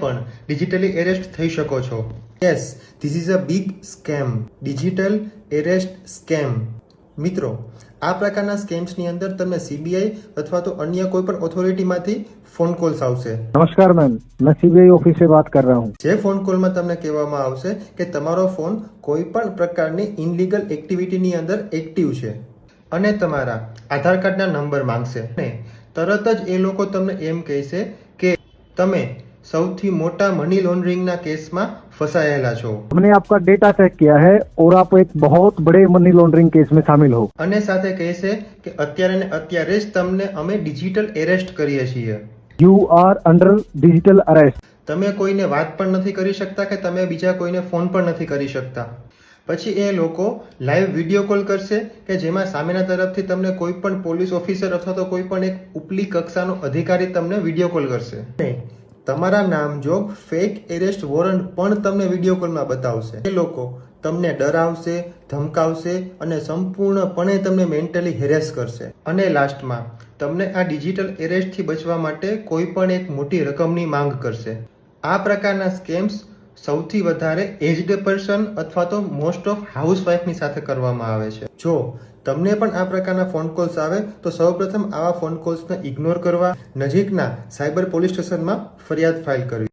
પણ digitally arrest થઈ શકો છો. Yes this is a big scam digital arrest scam મિત્રો આ પ્રકારના સ્કેમ્સની અંદર તમને સીબીઆઈ અથવા તો અન્ય કોઈ પણ ઓથોરિટીમાંથી ફોન કોલ્સ આવશે. નમસ્કાર મેમ મેં સીબીઆઈ ઓફિસે વાત કર રહા હું. જે ફોન કોલમાં તમને કહેવામાં આવશે કે તમારો ફોન કોઈ પણ પ્રકારની ઇનલીગલ એક્ટિવિટીની અંદર એક્ટિવ છે અને તમારા આધાર કાર્ડના નંબર માંગશે. અને તરત જ એ લોકો તમને એમ કહેશે કે તમે સૌથી મોટા મની લોન્ડરિંગના કેસમાં ફસાયેલા છો हमने आपका डेटा चेक किया है और आप एक बहुत बड़े मनी लॉन्ड्रिंग केस में शामिल हो અને સાથે કહેશે કે અત્યારે ને અત્યારે જ તમને અમે ડિજિટલ એરેસ્ટ કરીએ છીએ you are under digital arrest તમે કોઈને વાત પણ નથી કરી શકતા કે તમે બીજા કોઈને ફોન પણ નથી કરી શકતા પછી એ લોકો લાઈવ વિડીયો કોલ કરશે કે જેમાં સામેના તરફથી તમને કોઈ પણ પોલીસ ઓફિસર અથવા તો કોઈ પણ એક ઉપલી કક્ષાનો અધિકારી તમને વિડીયો કોલ કરશે અને તમારા નામ જોગ ફેક એરેસ્ટ વોરંટ પણ તમને વીડિયો કોલમાં બતાવશે. એ લોકો તમને ડરાવશે, ધમકાવશે અને સંપૂર્ણપણે તમને મેન્ટલી હેરેસ કરશે. અને લાસ્ટમાં તમને આ ડિજિટલ એરેસ્ટથી બચવા માટે કોઈ પણ એક મોટી રકમની માંગ કરશે. આ પ્રકારના સ્કેમ્સ સૌથી વધારે એજ્ડ પર્સન અથવા તો મોસ્ટ ઓફ હાઉસવાઈફની સાથે કરવામાં આવે છે. જો તમને પણ આ પ્રકારના ફોન કોલ્સ આવે, તો સૌપ્રથમ આવા ફોન કોલ્સને ઇગ્નોર કરવા, નજીકના સાયબર પોલીસ સ્ટેશનમાં ફરિયાદ ફાઇલ કરવી.